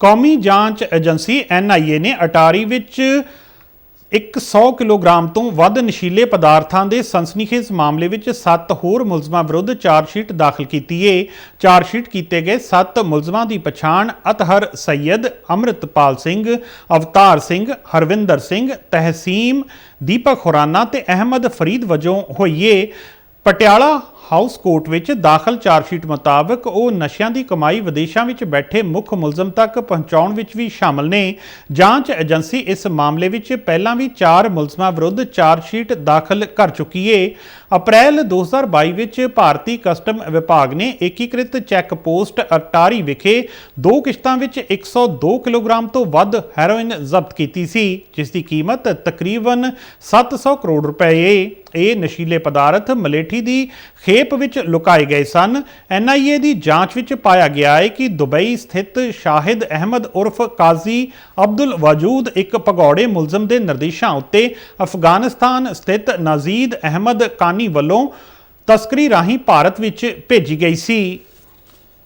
ਕੌਮੀ ਜਾਂਚ agency NIA ਨੇ ਅਟਾਰੀ ਵਿੱਚ 100 ਕਿਲੋਗ੍ਰਾਮ ਤੋਂ ਵੱਧ ਨਸ਼ੀਲੇ ਪਦਾਰਥਾਂ ਦੇ ਸਨਸਨੀਖੇਜ਼ ਮਾਮਲੇ ਵਿੱਚ 7 ਹੋਰ ਮੁਲਜ਼ਮਾਂ ਵਿਰੁੱਧ ਚਾਰਜਸ਼ੀਟ ਦਾਖਲ ਕੀਤੀ ਏ। ਚਾਰਜਸ਼ੀਟ ਕੀਤੇ ਗਏ 7 ਮੁਲਜ਼ਮਾਂ ਦੀ ਪਛਾਣ ਅਤਹਰ ਸੈਯਦ ਅੰਮ੍ਰਿਤਪਾਲ ਸਿੰਘ, ਅਵਤਾਰ ਸਿੰਘ, ਹਰਵਿੰਦਰ ਸਿੰਘ, ਤਹਿਸੀਮ, ਦੀਪਕ ਖੁਰਾਨਾ ਤੇ ਅਹਿਮਦ ਫਰੀਦ ਵਜੋਂ ਹੋਈਏ ਪਟਿਆਲਾ ਹਾਊਸ ਕੋਰਟ ਵਿੱਚ ਦਾਖਲ ਚਾਰਜਸ਼ੀਟ ਮੁਤਾਬਕ ਉਹ ਨਸ਼ਿਆਂ ਦੀ ਕਮਾਈ ਵਿਦੇਸ਼ਾਂ ਵਿੱਚ ਬੈਠੇ ਮੁੱਖ ਮੁਲਜ਼ਮ ਤੱਕ ਪਹੁੰਚਾਉਣ ਵਿੱਚ ਵੀ ਸ਼ਾਮਲ ਨੇ। ਜਾਂਚ ਏਜੰਸੀ ਇਸ ਮਾਮਲੇ ਵਿੱਚ ਪਹਿਲਾਂ ਵੀ 4 ਮੁਲਜ਼ਮਾਂ ਵਿਰੁੱਧ ਚਾਰਜਸ਼ੀਟ ਦਾਖਲ ਕਰ ਚੁੱਕੀ ਏ। ਅਪ੍ਰੈਲ 2022 ਵਿੱਚ ਭਾਰਤੀ ਕਸਟਮ ਵਿਭਾਗ ਨੇ ਏਕੀਕ੍ਰਿਤ ਚੈੱਕ ਪੋਸਟ ਅਟਾਰੀ ਵਿਖੇ ਦੋ ਕਿਸ਼ਤਾਂ ਵਿੱਚ 102 ਕਿਲੋਗ੍ਰਾਮ ਤੋਂ ਵੱਧ ਹੈਰੋਇਨ ਜ਼ਬਤ ਕੀਤੀ ਸੀ, ਜਿਸ ਦੀ ਕੀਮਤ ਤਕਰੀਬਨ 700 ਕਰੋੜ ਰੁਪਏ ਏ। ਇਹ ਨਸ਼ੀਲੇ ਪਦਾਰਥ ਮਲੇਠੀ ਦੀ ਖੇ ਖੇਪ ਵਿੱਚ ਲੁਕਾਏ ਗਏ ਸਨ। ਐਨਆਈਏ ਦੀ ਜਾਂਚ ਵਿੱਚ ਪਾਇਆ ਗਿਆ ਹੈ ਕਿ ਦੁਬਈ ਸਥਿਤ ਸ਼ਾਹਿਦ ਅਹਿਮਦ ਉਰਫ ਕਾਜ਼ੀ ਅਬਦੁਲ ਵਜੂਦ ਇੱਕ ਭਗੌੜੇ ਮੁਲਜ਼ਮ ਦੇ ਨਿਰਦੇਸ਼ਾਂ ਉੱਤੇ ਅਫਗਾਨਿਸਤਾਨ ਸਥਿਤ ਨਾਜ਼ੀਦ ਅਹਿਮਦ ਕਾਨੀ ਵੱਲੋਂ ਤਸਕਰੀ ਰਾਹੀਂ ਭਾਰਤ ਵਿੱਚ ਭੇਜੀ ਗਈ ਸੀ।